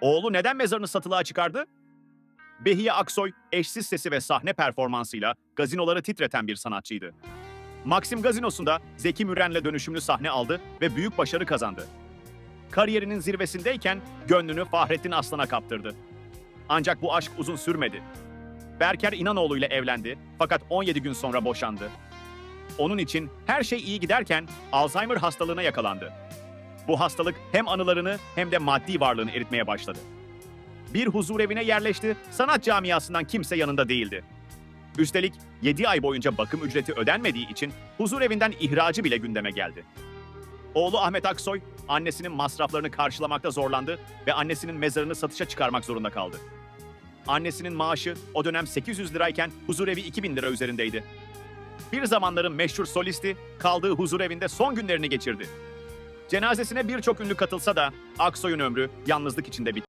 Oğlu neden mezarını satılığa çıkardı? Behiye Aksoy, eşsiz sesi ve sahne performansıyla gazinoları titreten bir sanatçıydı. Maxim Gazinosu'nda Zeki Müren'le dönüşümlü sahne aldı ve büyük başarı kazandı. Kariyerinin zirvesindeyken gönlünü Fahrettin Aslan'a kaptırdı. Ancak bu aşk uzun sürmedi. Berker İnanoğlu ile evlendi fakat 17 gün sonra boşandı. Onun için her şey iyi giderken Alzheimer hastalığına yakalandı. Bu hastalık hem anılarını hem de maddi varlığını eritmeye başladı. Bir huzur evine yerleşti, sanat camiasından kimse yanında değildi. Üstelik 7 ay boyunca bakım ücreti ödenmediği için huzur evinden ihracı bile gündeme geldi. Oğlu Ahmet Aksoy, annesinin masraflarını karşılamakta zorlandı ve annesinin mezarını satışa çıkarmak zorunda kaldı. Annesinin maaşı o dönem 800 lirayken huzurevi 2000 lira üzerindeydi. Bir zamanların meşhur solisti kaldığı huzurevinde son günlerini geçirdi. Cenazesine birçok ünlü katılsa da Aksoy'un ömrü yalnızlık içinde bitti.